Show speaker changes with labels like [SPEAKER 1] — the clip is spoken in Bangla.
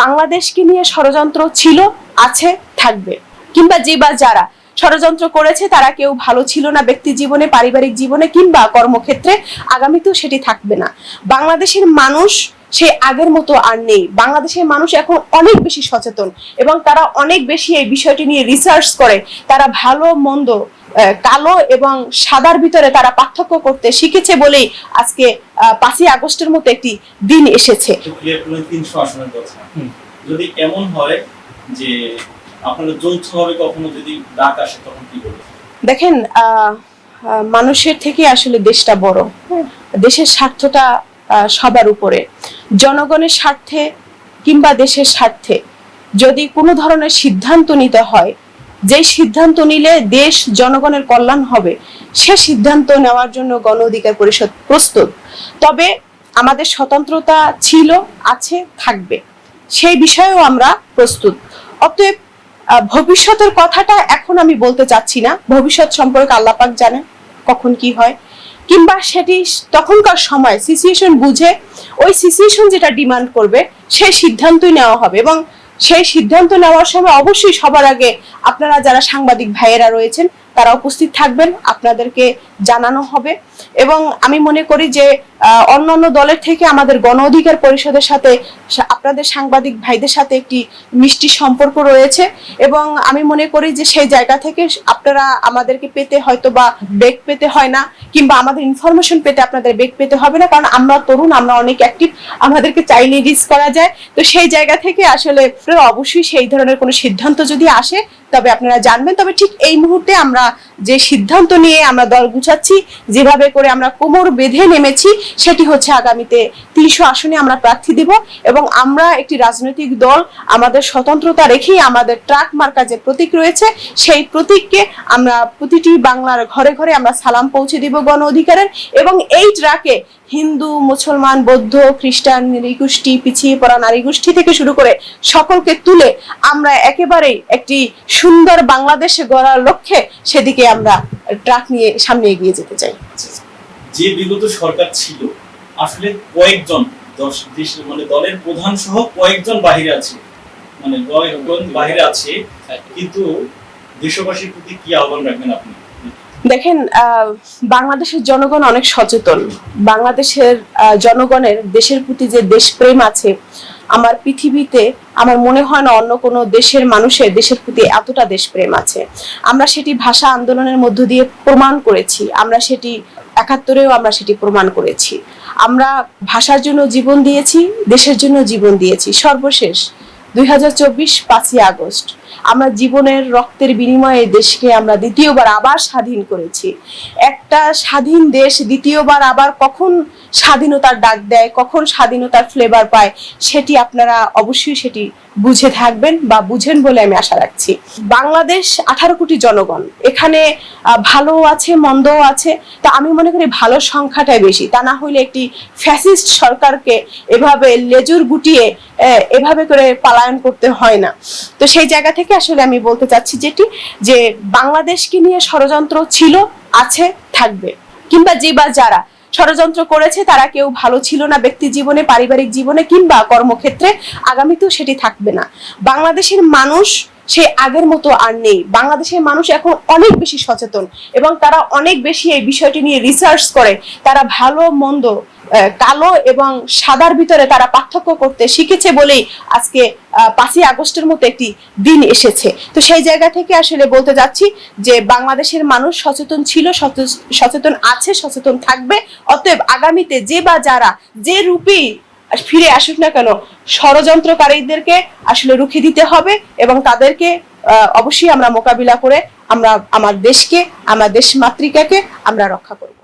[SPEAKER 1] বাংলাদেশকে নিয়ে ষড়যন্ত্র ছিল, আছে, থাকবে। কিংবা যে বা যারা ষড়যন্ত্র করেছে, তারা কেউ ভালো ছিল না ব্যক্তি জীবনে, পারিবারিক জীবনে, কিংবা কর্মক্ষেত্রে, আগামীতেও সেটি থাকবে না। বাংলাদেশের মানুষ সে আগের মতো আর নেই। বাংলাদেশের মানুষ এখন অনেক বেশি সচেতন এবং তারা অনেক বেশি এই বিষয়টি নিয়ে রিসার্চ করে। তারা ভালো, মন্দ কালো এবং সাদার ভিতরে তারা পার্থক্য করতে শিখেছে বলেই আজকে পাঁচই আগস্টের মতো একটি দিন এসেছে।
[SPEAKER 2] যদি এমন হয় যে আপনারা যৌথভাবে কখনো যদি ডাক আসে তখন কি করবেন
[SPEAKER 1] দেখেন মানুষের থেকে আসলে দেশটা বড়। হ্যাঁ? দেশের স্বার্থটা সবার উপরে। জনগণের স্বার্থে কিংবা দেশের স্বার্থে যদি কোনো ধরনের সিদ্ধান্ত নিতে হয় যে সিদ্ধান্ত নিলে দেশ জনগণের কল্যাণ হবে, সে সিদ্ধান্ত নেওয়ার জন্য গণ অধিকার পরিষদ প্রস্তুত। তবে আমাদের স্বতন্ত্রতা ছিল, আছে, থাকবে। সেই বিষয়েও আমরা প্রস্তুত। অতএব ভবিষ্যতের কথাটা এখন আমি বলতে চাচ্ছি না। ভবিষ্যৎ সম্পর্কে আল্লাপাক জানেন কখন কি হয়। কিংবা সেটি তখনকার সময় সিচুয়েশন বুঝে, ওই সিচুয়েশন যেটা ডিমান্ড করবে, সেই সিদ্ধান্তই নেওয়া হবে। এবং সেই সিদ্ধান্ত নেওয়ার সময় অবশ্যই সবার আগে আপনারা যারা সাংবাদিক ভাইয়েরা রয়েছেন, তারা উপস্থিত থাকবেন, আপনাদেরকে জানানো হবে। এবং আমি মনে করি যে আহ, অন্যান্য দলের থেকে আমাদের গণ অধিকার পরিষদের সাথে আপনাদের সাংবাদিক ভাইদের সাথে একটি মিষ্টি সম্পর্ক রয়েছে এবং আমি মনে করি যে সেই জায়গা থেকে আপনারা আমাদেরকে পেতে হয়তো বা বেগ পেতে হয় না কিংবা আমাদের ইনফরমেশন পেতে আপনাদের বেগ পেতে হবে না কারণ আমরা তরুণ আমরা অনেক অ্যাক্টিভ আমাদেরকে চাইলে রিস্ক করা যায়। তো সেই জায়গা থেকে আসলে আপনারা অবশ্যই সেই ধরনের কোনো সিদ্ধান্ত যদি আসে তবে আপনারা জানবেন। তবে ঠিক এই মুহূর্তে আমরা যে সিদ্ধান্ত নিয়ে আমরা দল গুছাচ্ছি যেভাবে করে আমরা কোমর বেঁধে নেমেছি সেটি হচ্ছে আগামীতে তিনশো আসনে আমরা প্রার্থী দিব এবং আমরা একটি রাজনৈতিক দল, আমাদের স্বতন্ত্রতা রেখেই আমাদের ট্রাক মার্কা যে প্রতীক রয়েছে, সেই প্রতীককে আমরা প্রতিটি বাংলার ঘরে ঘরে আমরা সালাম পৌঁছে দিব গণ অধিকারের এবং এই ট্রাকে হিন্দু, মুসলমান, বৌদ্ধ, খ্রিস্টান নৃগোষ্ঠী পিছিয়ে পড়া নারী গোষ্ঠী থেকে শুরু করে সকলকে তুলে আমরা একেবারেই একটি সুন্দর বাংলাদেশ গড়ার লক্ষ্যে সেদিকে আমরা ট্রাক নিয়ে সামনে এগিয়ে যেতে চাই।
[SPEAKER 2] যে বিগত সরকার ছিল, আসলে কয়েকজন দশ দেশ মানে দলের প্রধান সহ কয়েকজন বাহিরে আছে। মানে কয়েকজন বাহিরে আছে, কিন্তু দেশবাসীর প্রতি কি আহ্বান রাখবেন আপনি?
[SPEAKER 1] দেখেন বাংলাদেশের জনগণ অনেক সচেতন। বাংলাদেশের জনগণের, দেশের প্রতি যে দেশপ্রেম আছে আমার পৃথিবীতে আমার মনে হয় না অন্য কোনো দেশের মানুষের দেশের প্রতি এতটা দেশপ্রেম আছে। আমরা সেটি ভাষা আন্দোলনের মধ্য দিয়ে প্রমাণ করেছি। আমরা সেটি একাত্তরেও আমরা সেটি প্রমাণ করেছি। আমরা ভাষার জন্য জীবন দিয়েছি, দেশের জন্য জীবন দিয়েছি। সর্বশেষ, দুই হাজার চব্বিশ পাঁচই আগস্ট। আমরা জীবনের রক্তের বিনিময়ে দেশকে আমরা দ্বিতীয়বার আবার স্বাধীন করেছি। একটা স্বাধীন দেশ দ্বিতীয়বার আবার কখন স্বাধীনতার ডাক দেয়, কখন স্বাধীনতার ফ্লেভার পায়, সেটি আপনারা অবশ্যই সেটি বুঝে থাকবেন বা বুঝেন বলে আমি আশা রাখছি। বাংলাদেশ আঠারো কোটি জনগণ, এখানে ভালো আছে, মন্দও আছে, তা আমি মনে করি ভালো সংখ্যাটাই বেশি। তা না হইলে একটি ফ্যাসিস্ট সরকারকে এভাবে লেজুর গুটিয়ে এভাবে করে পালায়ন করতে হয় না। তো সেই জায়গা থেকে আসলে আমি বলতে চাচ্ছি যেটি, যে বাংলাদেশকে নিয়ে ষড়যন্ত্র ছিল, আছে, থাকবে। কিংবা যে বা যারা ষড়যন্ত্র করেছে, তারা কেউ ভালো ছিল না ব্যক্তি জীবনে, পারিবারিক জীবনে কিংবা কর্মক্ষেত্রে, আগামীতেও সেটি থাকবে না। বাংলাদেশের মানুষ সে আগের মতো আর নেই। বাংলাদেশের মানুষ এখন অনেক বেশি সচেতন এবং তারা অনেক বেশি এই বিষয়টি নিয়ে রিসার্চ করে। তারা ভালো, মন্দ কালো এবং সাদার ভিতরে তারা পার্থক্য করতে শিখেছে বলেই আজকে পাঁচই আগস্টের মতো একটি দিন এসেছে। তো সেই জায়গা থেকে আসলে বলতে যাচ্ছি যে বাংলাদেশের মানুষ সচেতন ছিল সচেতন আছে, সচেতন থাকবে। অতএব আগামীতে যে বা যারা যে রূপেই ফিরে আসুক না কেন, ষড়যন্ত্রকারীদেরকে আসলে রুখে দিতে হবে এবং তাদেরকে অবশ্যই আমরা মোকাবিলা করে আমরা আমার দেশকে, আমার দেশ মাতৃকাকে আমরা রক্ষা করব।